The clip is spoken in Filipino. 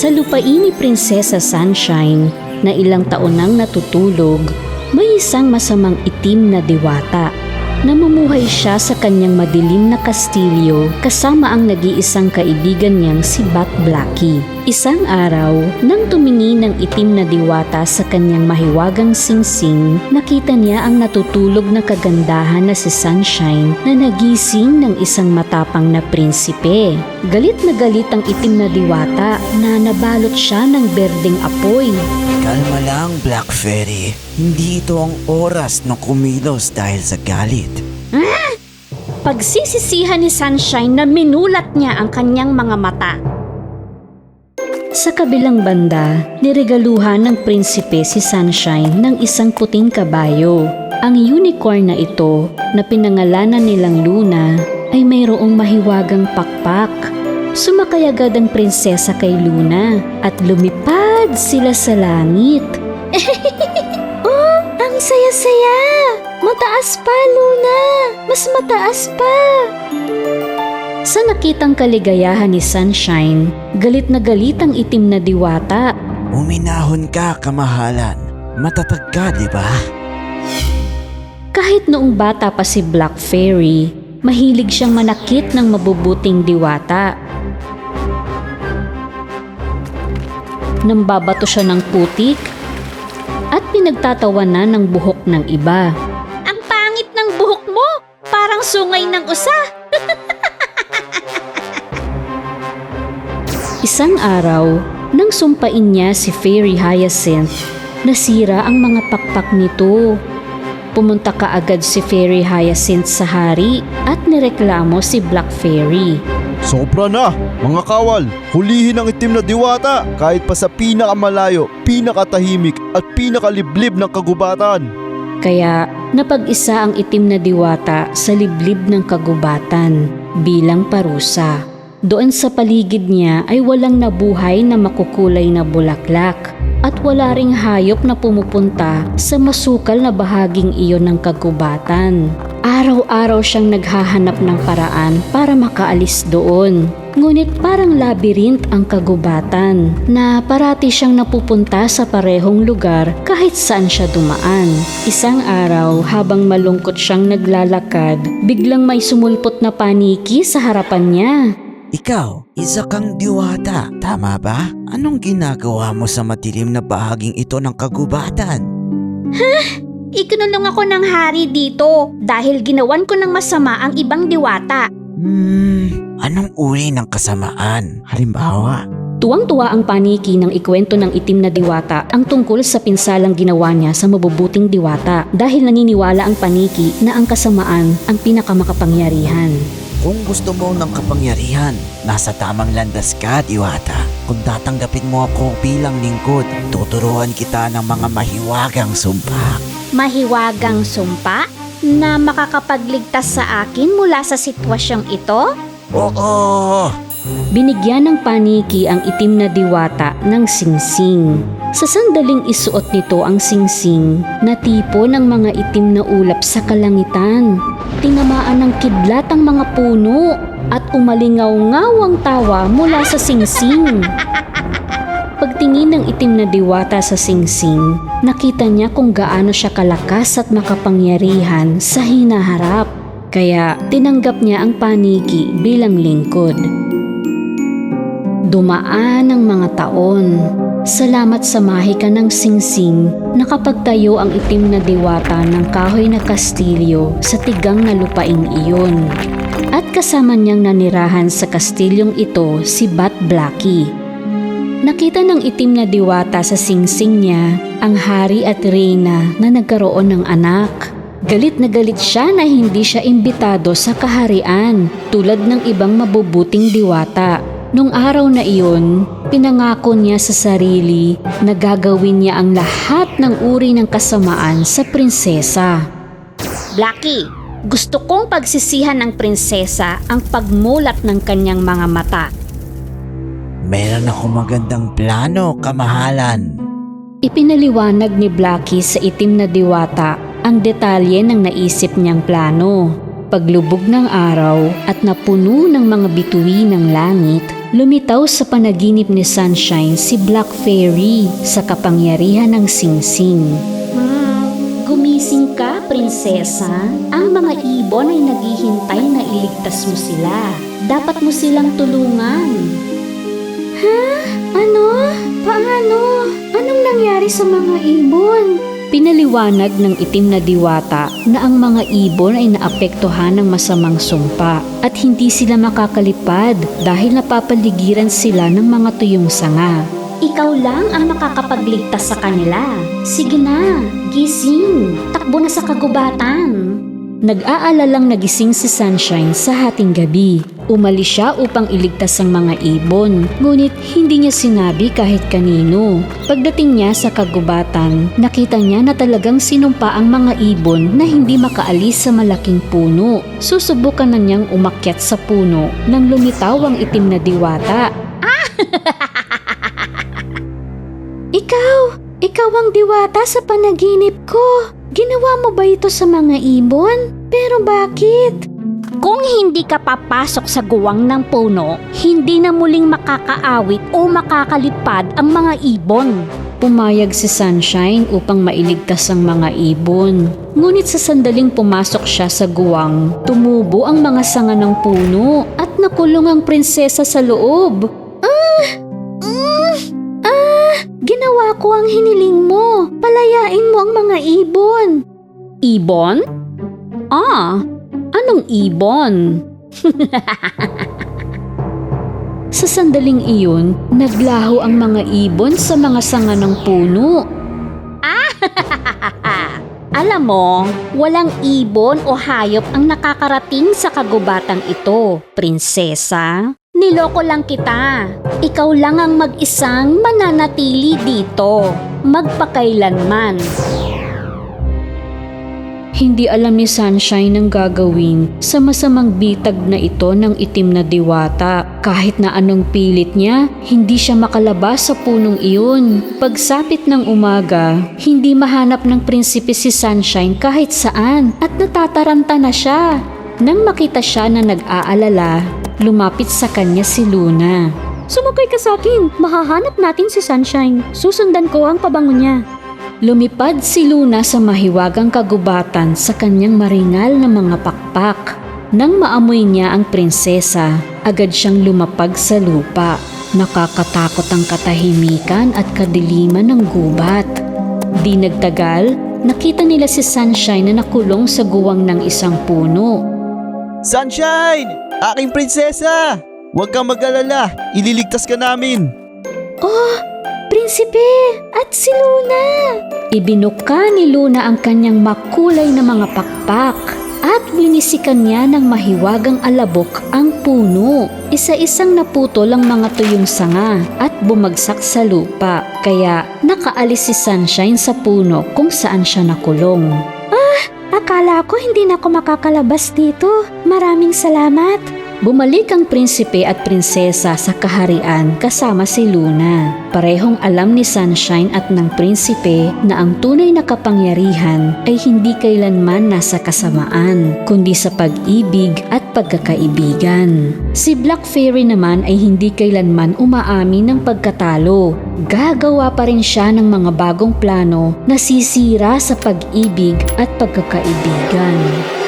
Sa lupain ni Prinsesa Sunshine na ilang taon nang natutulog, may isang masamang itim na diwata. Namumuhay siya sa kanyang madilim na kastilyo kasama ang nag-iisang kaibigan niyang si Bat Blacky. Isang araw, nang tumingin ng itim na diwata sa kanyang mahiwagang singsing, nakita niya ang natutulog na kagandahan na si Sunshine na nagising ng isang matapang na prinsipe. Galit na galit ang itim na diwata na nabalot siya ng berdeng apoy. Kalma lang, Black Fairy. Hindi ito ang oras ng kumilos dahil sa galit. Pagsisisihan ni Sunshine na minulat niya ang kanyang mga mata. Sa kabilang banda, niregaluhan ng prinsipe si Sunshine ng isang puting kabayo. Ang unicorn na ito, na pinangalanan nilang Luna, ay mayroong mahiwagang pakpak. Sumakay agad ang prinsesa kay Luna at lumipad sila sa langit. oh, ang saya-saya! Mataas pa, Luna! Mas mataas pa! Sa nakitang kaligayahan ni Sunshine, galit na galit ang itim na diwata. Uminahon ka, kamahalan. Matatag ka, di ba? Kahit noong bata pa si Black Fairy, mahilig siyang manakit ng mabubuting diwata. Nang babato siya ng putik at pinagtatawanan ng buhok ng iba. Ang pangit ng buhok mo! Parang sungay ng usa! Isang araw, nang sumpain niya si Fairy Hyacinth, nasira ang mga pakpak nito. Pumunta kaagad si Fairy Hyacinth sa hari at nireklamo si Black Fairy. Sobra na, mga kawal. Hulihin ang itim na diwata kahit pa sa pinakamalayo, pinakatahimik at pinakaliblib ng kagubatan. Kaya napag-isa ang itim na diwata sa liblib ng kagubatan bilang parusa. Doon sa paligid niya ay walang nabuhay na makukulay na bulaklak at wala ring hayop na pumupunta sa masukal na bahaging iyon ng kagubatan. Araw-araw siyang naghahanap ng paraan para makaalis doon. Ngunit parang labyrinth ang kagubatan na parati siyang napupunta sa parehong lugar kahit saan siya dumaan. Isang araw habang malungkot siyang naglalakad, biglang may sumulpot na paniki sa harapan niya. Ikaw, isa kang diwata, tama ba? Anong ginagawa mo sa madilim na bahaging ito ng kagubatan? Ikinulong ako ng hari dito dahil ginawan ko ng masama ang ibang diwata. Hmm, anong uri ng kasamaan? Halimbawa, Tuwang-tuwa ang paniki ng ikwento ng itim na diwata ang tungkol sa pinsalang ginawa niya sa mabubuting diwata dahil naniniwala ang paniki na ang kasamaan ang pinakamakapangyarihan. Kung gusto mo ng kapangyarihan, nasa tamang landas ka, diwata. Kung tatanggapin mo ako bilang lingkod, tuturuan kita ng mga mahiwagang sumpa. Mahiwagang sumpa na makakapagligtas sa akin mula sa sitwasyong ito? Oo! Binigyan ng paniki ang itim na diwata ng singsing. Sa sandaling isuot nito ang singsing, natipo ng mga itim na ulap sa kalangitan. Tinamaan ng kidlat ang mga puno at umalingaw-ngaw ang tawa mula sa singsing. Pagtingin ng itim na diwata sa singsing, nakita niya kung gaano siya kalakas at makapangyarihan sa hinaharap. Kaya tinanggap niya ang paniki bilang lingkod. Dumaan ang mga taon. Salamat sa mahika ng singsing, nakapagtayo ang itim na diwata ng kahoy na kastilyo sa tigang na lupaing iyon. At kasama niyang nanirahan sa kastilyong ito si Bat Blacky. Nakita ng itim na diwata sa singsing niya ang hari at reyna na nagkaroon ng anak. Galit na galit siya na hindi siya imbitado sa kaharian tulad ng ibang mabubuting diwata. Nung araw na iyon, pinangako niya sa sarili na gagawin niya ang lahat ng uri ng kasamaan sa prinsesa. Blacky, gusto kong pagsisihan ng prinsesa ang pagmulat ng kanyang mga mata. Meron ako magandang plano, kamahalan. Ipinaliwanag ni Blacky sa itim na diwata ang detalye ng naisip niyang plano. Paglubog ng araw at napuno ng mga bituin ng langit, Lumitaw sa panaginip ni Sunshine si Black Fairy sa kapangyarihan ng singsing. Gumising ka, prinsesa. Ang mga ibon ay naghihintay na iligtas mo sila. Dapat mo silang tulungan. Ha? Ano? Paano? Anong nangyari sa mga ibon? Pinaliwanag ng itim na diwata na ang mga ibon ay naapektuhan ng masamang sumpa at hindi sila makakalipad dahil napapaligiran sila ng mga tuyong sanga. Ikaw lang ang makakapagligtas sa kanila. Sige na, gising. Takbo na sa kagubatan. Nag-aalalang nagising si Sunshine sa hating gabi. Umalis siya upang iligtas ang mga ibon, ngunit hindi niya sinabi kahit kanino. Pagdating niya sa kagubatan, nakita niya na talagang sinumpa ang mga ibon na hindi makaalis sa malaking puno. Susubukan na niyang umakyat sa puno nang lumitaw ang itim na diwata. Ikaw! Ikaw ang diwata sa panaginip ko! Ginawa mo ba ito sa mga ibon? Pero bakit? Kung hindi ka papasok sa guwang ng puno, hindi na muling makakaawit o makakalipad ang mga ibon. Pumayag si Sunshine upang mailigtas ang mga ibon. Ngunit sa sandaling pumasok siya sa guwang, tumubo ang mga sanga ng puno at nakulong ang prinsesa sa loob. Ginawa ko ang hiniling mo. Palayain mo ang mga ibon. Ibon? Ah, anong ibon? sa sandaling iyon, naglaho ang mga ibon sa mga sanga ng puno. Alam mo, walang ibon o hayop ang nakakarating sa kagubatang ito, prinsesa. Niloko lang kita. Ikaw lang ang mag-isang mananatili dito. Magpakailanman. Hindi alam ni Sunshine ang gagawin sa masamang bitag na ito ng itim na diwata. Kahit na anong pilit niya, hindi siya makalabas sa punong iyon. Pagsapit ng umaga, hindi mahanap ng prinsipe si Sunshine kahit saan at natataranta na siya. Nang makita siya na nag-aalala, lumapit sa kanya si Luna. Sumakay ka sa akin, mahahanap natin si Sunshine. Susundan ko ang pabango niya. Lumipad si Luna sa mahiwagang kagubatan sa kanyang maringal na mga pakpak. Nang maamoy niya ang prinsesa, agad siyang lumapag sa lupa. Nakakatakot ang katahimikan at kadiliman ng gubat. Di nagtagal, nakita nila si Sunshine na nakulong sa guwang ng isang puno. Sunshine! Aking prinsesa! Huwag kang mag-alala, ililigtas ka namin. Oh, prinsipe! At si Luna! Ibinuka ni Luna ang kanyang makulay na mga pakpak at winisikan niya ng mahiwagang alabok ang puno. Isa-isang naputol ang mga tuyong sanga at bumagsak sa lupa kaya nakaalis si Sunshine sa puno kung saan siya nakulong. Akala ko hindi na ako makakalabas dito. Maraming salamat. Bumalik ang prinsipe at prinsesa sa kaharian kasama si Luna. Parehong alam ni Sunshine at ng prinsipe na ang tunay na kapangyarihan ay hindi kailanman nasa kasamaan, kundi sa pag-ibig at pagkakaibigan. Si Black Fairy naman ay hindi kailanman umaamin ng pagkatalo. Gagawa pa rin siya ng mga bagong plano na sisira sa pag-ibig at pagkakaibigan.